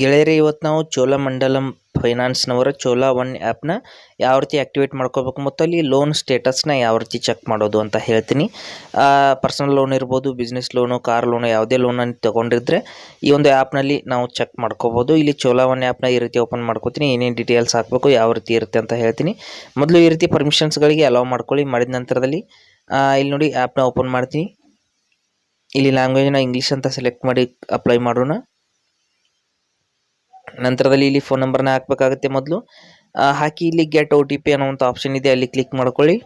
ಗೆಳೆಯರೇ ಇವತ್ತು ನಾವು ಚೋಲಾ ಚೋಳಮಂಡಲಂ ಫೈನಾನ್ಸ್ನವರ ಚೋಲಾ ಒನ್ ಆ್ಯಪ್ನ ಯಾವ ರೀತಿ ಆ್ಯಕ್ಟಿವೇಟ್ ಮಾಡ್ಕೋಬೇಕು ಮತ್ತು ಅಲ್ಲಿ ಲೋನ್ ಸ್ಟೇಟಸ್ನ ಯಾವ ರೀತಿ ಚೆಕ್ ಮಾಡೋದು ಅಂತ ಹೇಳ್ತೀನಿ. ಪರ್ಸನಲ್ ಲೋನ್ ಇರ್ಬೋದು ಬಿಸ್ನೆಸ್ ಲೋನು ಕಾರ್ ಲೋನು ಯಾವುದೇ ಲೋನನ್ನು ತೊಗೊಂಡಿದ್ರೆ ಈ ಒಂದು ಆ್ಯಪ್ನಲ್ಲಿ ನಾವು ಚೆಕ್ ಮಾಡ್ಕೋಬೋದು. ಇಲ್ಲಿ ಚೋಲಾ ಒನ್ ಆ್ಯಪ್ನ ಈ ರೀತಿ ಓಪನ್ ಮಾಡ್ಕೋತೀನಿ. ಏನೇನು ಡೀಟೇಲ್ಸ್ ಹಾಕಬೇಕು, ಯಾವ ರೀತಿ ಇರುತ್ತೆ ಅಂತ ಹೇಳ್ತೀನಿ. ಮೊದಲು ಈ ರೀತಿ ಪರ್ಮಿಷನ್ಸ್ಗಳಿಗೆ ಅಲೌ ಮಾಡ್ಕೊಳ್ಳಿ. ಮಾಡಿದ ನಂತರದಲ್ಲಿ ಇಲ್ಲಿ ನೋಡಿ ಆ್ಯಪ್ನ ಓಪನ್ ಮಾಡ್ತೀನಿ. ಇಲ್ಲಿ ಲ್ಯಾಂಗ್ವೇಜ್ನ ಇಂಗ್ಲೀಷ್ ಅಂತ ಸೆಲೆಕ್ಟ್ ಮಾಡಿ ಅಪ್ಲೈ ಮಾಡೋಣ. ನಂತರದಲ್ಲಿ ಇಲ್ಲಿ ಫೋನ್ ನಂಬರ್ನ ಹಾಕಬೇಕಾಗುತ್ತೆ ಮೊದಲು. ಹಾಕಿ ಇಲ್ಲಿ ಗೆಟ್ ಒ ಟಿ ಪಿ ಅನ್ನೋಂಥ ಆಪ್ಷನ್ ಇದೆ, ಅಲ್ಲಿ ಕ್ಲಿಕ್ ಮಾಡ್ಕೊಳ್ಳಿ.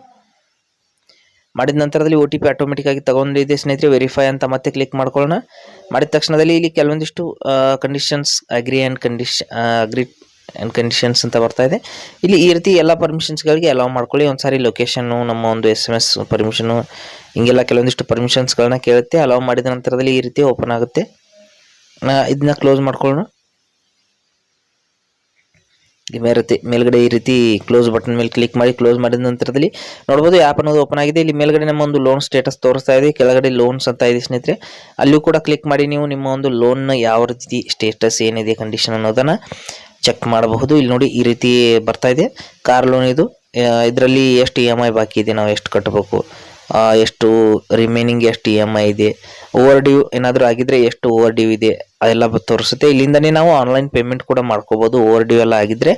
ಮಾಡಿದ ನಂತರದಲ್ಲಿ ಒ ಟಿ ಪಿ ಆಟೋಮೆಟಿಕ್ ಆಗಿ ತಗೊಂಡಿದೆ ಸ್ನೇಹಿತರೆ ವೆರಿಫೈ ಅಂತ ಮತ್ತೆ ಕ್ಲಿಕ್ ಮಾಡ್ಕೊಳ್ಳೋಣ. ಮಾಡಿದ ತಕ್ಷಣದಲ್ಲಿ ಇಲ್ಲಿ ಕೆಲವೊಂದಿಷ್ಟು conditions agree and condition agree and conditions ಅಂತ ಬರ್ತಾ ಇದೆ. ಇಲ್ಲಿ ಈ ರೀತಿ ಎಲ್ಲ ಪರ್ಮಿಷನ್ಸ್ಗಳಿಗೆ ಅಲೌ ಮಾಡ್ಕೊಳ್ಳಿ. ಒಂದ್ಸಾರಿ ಲೊಕೇಶನ್ನು ನಮ್ಮ ಒಂದು ಎಸ್ ಎಂ ಎಸ್ ಪರ್ಮಿಷನು ಹಿಂಗೆಲ್ಲ ಕೆಲವೊಂದಿಷ್ಟು ಪರ್ಮಿಷನ್ಸ್ಗಳನ್ನ ಕೇಳುತ್ತೆ. ಅಲೌ ಮಾಡಿದ ನಂತರದಲ್ಲಿ ಈ ರೀತಿ ಓಪನ್ ಆಗುತ್ತೆ. ಇದನ್ನ ಕ್ಲೋಸ್ ಮಾಡ್ಕೊಳ್ಳೋಣ. ಮೇರತಿ ಮೇಲ್ಗಡೆ ಈ ರೀತಿ ಕ್ಲೋಸ್ ಬಟನ್ ಮೇಲೆ ಕ್ಲಿಕ್ ಮಾಡಿ ಕ್ಲೋಸ್ ಮಾಡಿದ ನಂತರದಲ್ಲಿ ನೋಡ್ಬೋದು ಆ್ಯಪ್ ಅನ್ನೋದು ಓಪನ್ ಆಗಿದೆ. ಇಲ್ಲಿ ಮೇಲ್ಗಡೆ ನಮ್ಮ ಒಂದು ಲೋನ್ ಸ್ಟೇಟಸ್ ತೋರಿಸ್ತಾ ಇದೆ. ಕೆಳಗಡೆ ಲೋನ್ಸ್ ಅಂತ ಇದೆ ಸ್ನೇಹಿತರೆ. ಅಲ್ಲಿಯೂ ಕೂಡ ಕ್ಲಿಕ್ ಮಾಡಿ ನೀವು ನಿಮ್ಮ ಒಂದು ಲೋನ್ನ ಯಾವ ರೀತಿ ಸ್ಟೇಟಸ್ ಏನಿದೆ ಕಂಡೀಷನ್ ಅನ್ನೋದನ್ನ ಚೆಕ್ ಮಾಡಬಹುದು. ಇಲ್ಲಿ ನೋಡಿ ಈ ರೀತಿ ಬರ್ತಾ ಇದೆ. ಕಾರ್ ಲೋನ್ ಇದು. ಇದರಲ್ಲಿ ಎಷ್ಟು ಇ ಎಂ ಐ ಬಾಕಿ ಇದೆ, ನಾವು ಎಷ್ಟು ಕಟ್ಟಬೇಕು ಎಷ್ಟು ರಿಮೈನಿಂಗ್ ಎಷ್ಟು ಇ ಎಂ ಐ ಇದೆ? ಓವರ್ ಡ್ಯೂ ಏನಾದರೂ ಆಗಿದ್ರೆ ಎಷ್ಟು ಓವರ್ ಡ್ಯೂ ಇದೆ? ಅದೆಲ್ಲ ತೋರಿಸುತ್ತೆ. ಇಲ್ಲಿಂದನೇ ನಾವು ಆನ್ಲೈನ್ ಪೇಮೆಂಟ್ ಕೂಡ ಮಾಡ್ಕೋಬೋದು. ಓವರ್ ಡ್ಯೂ ಎಲ್ಲ ಆಗಿದ್ರೆ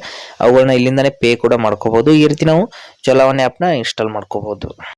ಅವುಗಳನ್ನ ಇಲ್ಲಿಂದನೇ ಪೇ ಕೂಡ ಮಾಡ್ಕೋಬೋದು. ಈ ರೀತಿ ನಾವು ಚಲಾವಣೆ ಆ್ಯಪ್ನ ಇನ್ಸ್ಟಾಲ್ ಮಾಡ್ಕೋಬಹುದು